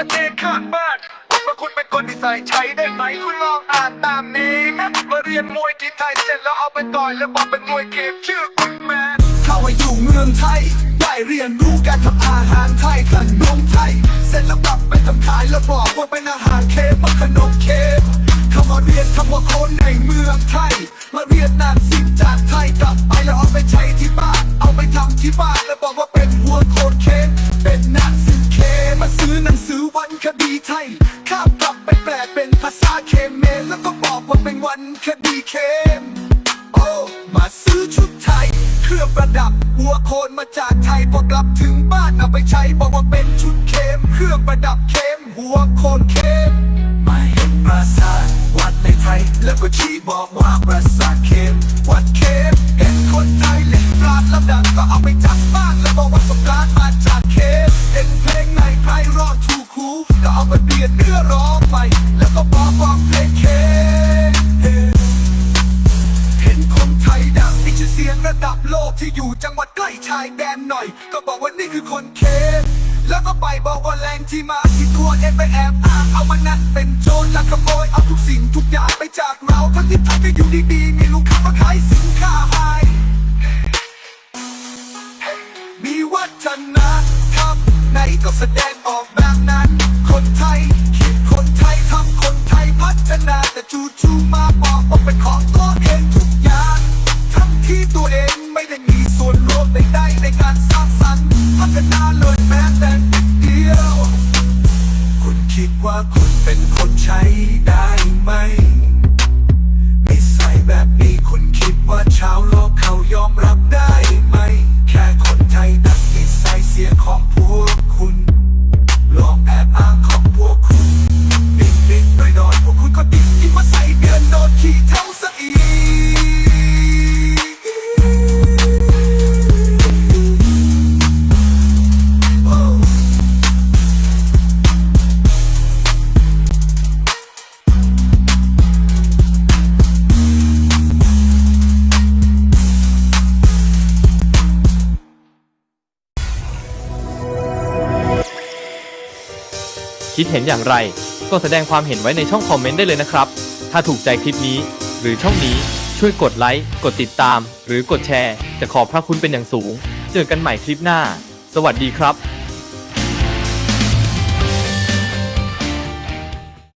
มาคุณเป็นคนที่ใส่ใช้ได้ไหมคุณลองอ่านตามนี้มาเรียนมวยที่ไทยเสร็จแล้วเอาไปต่อยแล้วบอกเป็นมวยเกมชื่อคุณแมนเข้ามาอยู่เมืองไทย ได้เรียนรู้การทำอาหารไทยขนมไทย เสร็จแล้วกลับไปทำขายแล้วบอกว่าเป็นอาหารเคฟมาขนมเคฟเข้ามาเรียนคำว่าคนในเมืองไทย มาเรียนนานสิ่งจากไทยกลับไปแล้วเอาไปใช้ที่บ้าน คดีไทย ข้ามกลับไปแปลเป็นภาษาเคเมนแล้วก็บอกว่าเป็นวันคดีเคมโอ้มาซื้อชุดไทย เครื่องประดับหัวโคนมาจากไทยพอกลับถึงบ้านเอาไปใช้บอกว่าเป็นชุดเคมเครื่องประดับเคมหัวโคนเคม ดับโลกที่อยู่จังหวัดใกล้ชายแดนหน่อย ก็บอกว่านี่คือคนเคสแล้วก็ไปบอกว่าแรงที่มาที่ตัวเองไปแอบอ้างเอามานั้นเป็นโจรลักขโมยเอาทุกสิ่งทุกอย่างไปจากเราทั้งที่ทยก็อยู่ดีๆมีลูกค้ามาขายสินค้าหายมีวัฒนธรรมไหนก็แสดงออกแบบนั้น ดใช้ได้ไหมนิสัยแบบนี้คุณคิดว่าช คิดเห็นอย่างไร ก็แสดงความเห็นไว้ในช่องคอมเมนต์ได้เลยนะครับ ถ้าถูกใจคลิปนี้ หรือช่องนี้ช่วยกดไลค์ กดติดตาม หรือกดแชร์ จะขอบพระคุณเป็นอย่างสูง เจอกันใหม่คลิปหน้า สวัสดีครับ